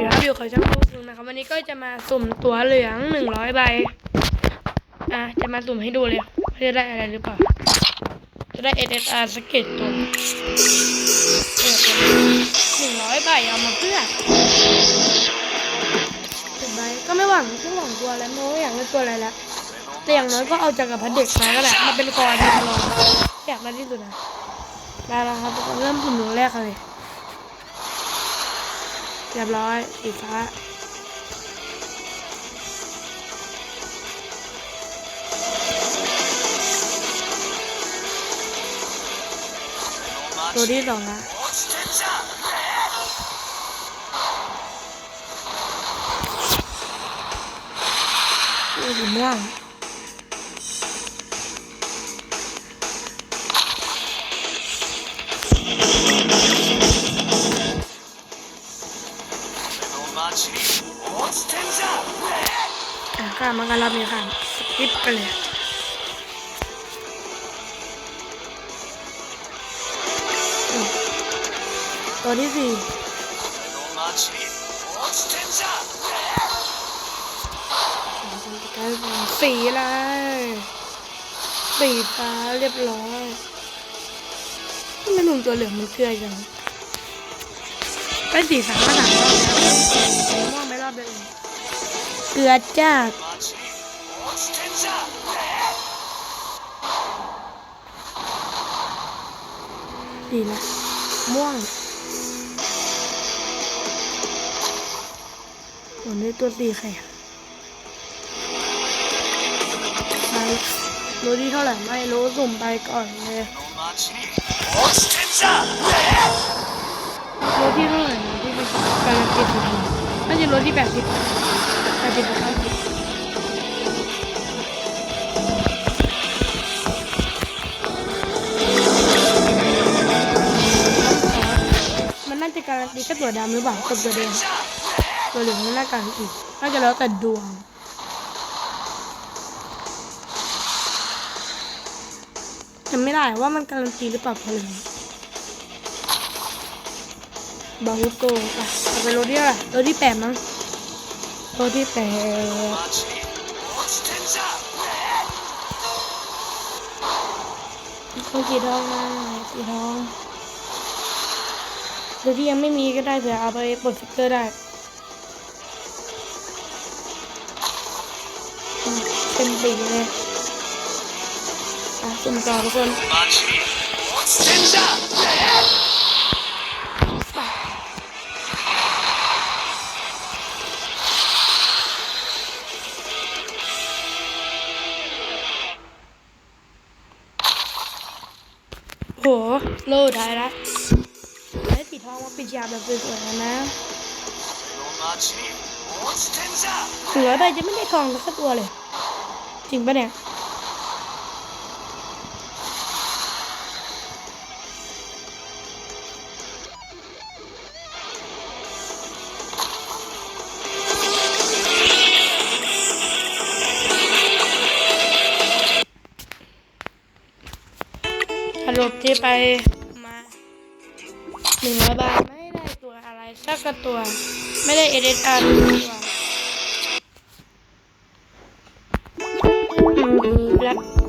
ดีครับอยู่กับช่างตู้ซุงนะครับวันนี้ก็จะมาสุ่มตัวเหลืองหนึ่งร้อยใบ อะจะมาสุ่มให้ดูเลยว่าจะได้อะไรหรือเปล่า จะได้ SSR สเก็ตตัวหนึ่งร้อยใบเอามาเพื่อสิบใบก็ไม่หวังไม่หวังตัวแล้วไม่อยากได้ตัวอะไรแล้วแต่อย่างน้อยก็เอาจากกับพันเด็กมาก็แหละมาเป็นกรมาลองอยากได้ที่สุดนะได้แล้วครับเริ่มสุ่มดวงแรกกันเลย เรียบร้อยสีฟ้าตัวที่สองนะตัวสีม่วง อะก็มากันรอบนี้ค่ะสกิปกันเลยตัวที่สี่สีอะไรสีฟ้าเรียบร้อยทำไมหนุ่มตัวเหลืองมันเกลือจัง ได้สีฟ้ามาสามรอบแล้วม่วงไม่รอบเดียวเกลือจัดดีละม่วงผมได้ตัวสีใครอะไปรู้ที่เท่าไหร่ไม่รู้สุ่มไปก่อนเลย รู้ที่เท่าไหร่นะที่เป็นการันตีสุดน่าจะรู้ที่แปดสิบแปดสิบเก้าสิบมันน่าจะการันตีแค่ตัวดำหรือเปล่ากับตัวแดงตัวเหลืองไม่น่าการันตีน่าจะแล้วแต่ดวงจำไม่ได้ว่ามันการันตีหรือเปล่าพอเลย บาฮูโกอะเอาไปโรถที่อะไรโรถที่แปดมั้งโรถที่แปดคนสีทองมาสีทองโดยที่ยังไม่มีก็ได้เผื่อเอาไปปลดสติ๊กเกอร์ได้เป็นปีเลยอะสุ่มต่อทุกคน โหโลดท้ายละได้สีทองมาปิดยามแบบสวยๆแล้วนะเหลือใบจะไม่ได้ทองสักตัวเลย จริงปะเนี่ย รุปที่ไปมาหนึ่งร้อยบาทไม่ได้ตัวอะไรสักกระตัว ไม่ได้เอเดนอาร์ตัวแล้ว